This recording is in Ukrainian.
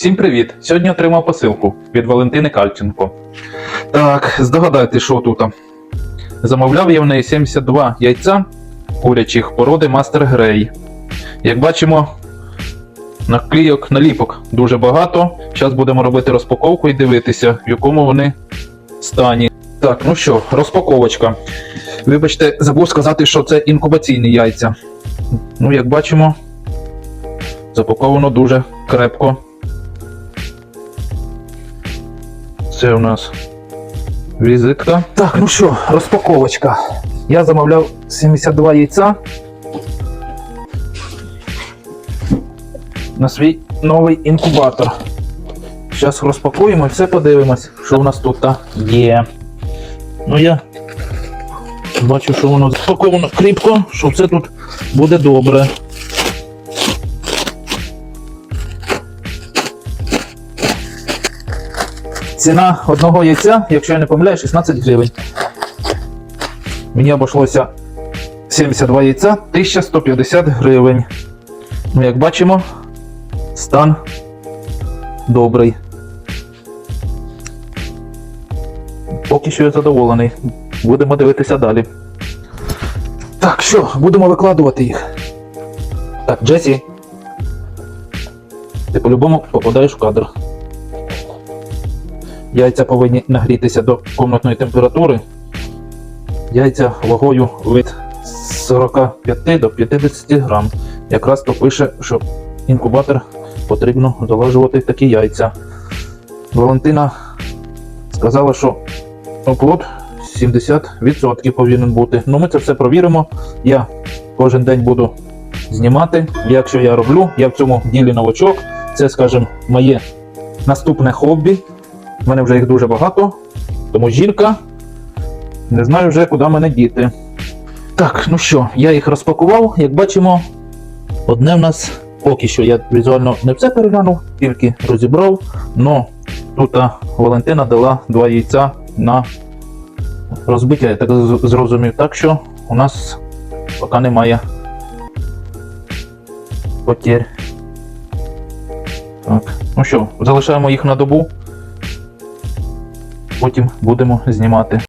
Всім привіт! Сьогодні отримав посилку від Валентини Кальченко. Так, здогадайте, що тут. Замовляв я в неї 72 яйця курячих породи Мастер Грей. Як бачимо, наклійок, наліпок дуже багато. Зараз будемо робити розпаковку і дивитися, в якому вони стані. Так, ну що, розпаковочка. Вибачте, забув сказати, що це інкубаційні яйця. Ну, як бачимо, запаковано дуже крепко. Це у нас візитка. Так, ну що, розпаковочка. Я замовляв 72 яйця на свій новий інкубатор. Зараз розпакуємо і все подивимось, що у нас тут є. Ну я бачу, що воно запаковано кріпко, що все тут буде добре. Ціна одного яйця, якщо я не помиляю, 16 гривень. Мені обійшлося 72 яйця, 1150 гривень. Ну, як бачимо, стан добрий. Поки що я задоволений. Будемо дивитися далі. Так, що, будемо викладувати їх. Так, Джесі. Ти по-любому попадаєш в кадр. Яйця повинні нагрітися до комнатної температури. Яйця вагою від 45 до 50 грам. Якраз то пише, що інкубатор потрібно залажувати такі яйця. Валентина сказала, що оплот 70% повинен бути. Ну ми це все провіримо. Я кожен день буду знімати. Якщо я роблю, я в цьому ділі новачок. Це, скажімо, моє наступне хобі. У мене вже їх дуже багато, тому жінка. Не знаю вже, куди мене діти. Так, ну що, я їх розпакував. Як бачимо, одне в нас поки що я візуально не все переглянув, тільки розібрав. Но тут Валентина дала два яйця на розбиття, я так зрозумів. Так що у нас поки немає потерь. Так, ну що, залишаємо їх на добу. Потім будемо знімати.